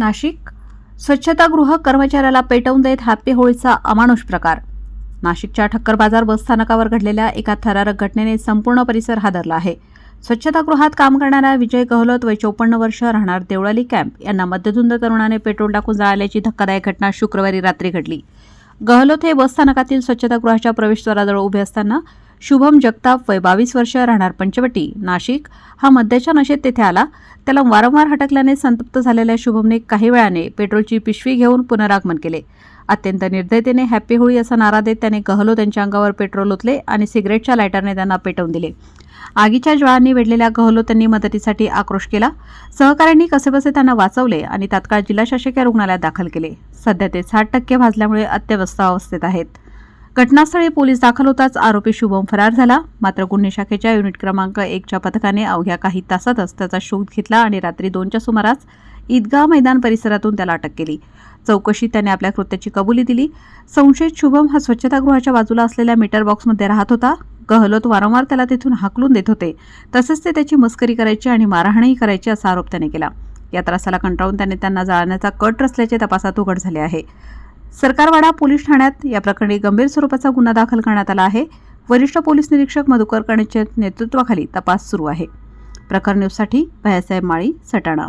नाशिक. स्वच्छतागृह कर्मचाऱ्याला पेटवून देत हॅपी होळीचा अमानुष प्रकार. नाशिकच्या ठक्कर बाजार बस स्थानकावर घडलेल्या एका थरारक घटनेने संपूर्ण परिसर हादरला आहे. स्वच्छतागृहात काम करणाऱ्या विजय गहलोत वय चौपन्न वर्ष राहणार देवळाली कॅम्प यांना मध्यधुंद तरुणाने पेट्रोल टाकून जाळल्याची धक्कादायक घटना शुक्रवारी रात्री घडली. गहलोत हे बस स्थानकातील स्वच्छतागृहाच्या प्रवेशद्वाराजवळ उभे असताना शुभम जगताप वय बावीस वर्ष राहणार पंचवटी नाशिक. हा मद्याच्या नशेत तेथे आला. त्याला वारंवार हटकल्याने संतप्त झालेल्या शुभमने काही वेळाने पेट्रोलची पिशवी घेऊन पुनरागमन केले. अत्यंत निर्दयतेने हॅपी होळी असा नारा देत त्याने गहलो त्यांच्या अंगावर पेट्रोल ओतले आणि सिगरेटच्या लायटरने त्यांना पेटवून दिले. आगीच्या ज्वाळांनी वेढलेल्या गहलो त्यांनी मदतीसाठी आक्रोश केला. सहकाऱ्यांनी कसेबसे त्यांना वाचवले आणि तात्काळ जिल्हा शासकीय रुग्णालयात दाखल केले. सध्या ते साठ टक्के भाजल्यामुळे अत्यवस्था अवस्थेत आहेत. घटनास्थळी पोलीस दाखल होताच आरोपी शुभम फरार झाला. मात्र गुन्हे शाखेच्या युनिट क्रमांक एकच्या पथकाने अवघ्या काही तासातच त्याचा शोध घेतला आणि रात्री दोनच्या सुमारास ईदगाह मैदान परिसरातून त्याला अटक केली. चौकशीत त्याने आपल्या कृत्याची कबुली दिली. संशयित शुभम हा स्वच्छतागृहाच्या बाजूला असलेल्या मीटर बॉक्समध्ये राहत होता. गहलोत वारंवार त्याला तिथून हाकलून देत होते. तसेच ते त्याची मस्करी करायची आणि मारहाणही करायची असा आरोप त्याने केला. या त्रासाला कंटाळून त्याने त्यांना जाळण्याचा कट रचल्याचे तपासात उघड झाले आहे. सरकारवाडा पोलीस ठाण्यात या प्रकरणी गंभीर स्वरूपाचा गुन्हा दाखल करण्यात आला आहे. वरिष्ठ पोलीस निरीक्षक मधुकर कणेच्या नेतृत्वाखाली तपास सुरू आहे. प्रकरण न्यूजसाठी भयासाहेब माळी सटाणा.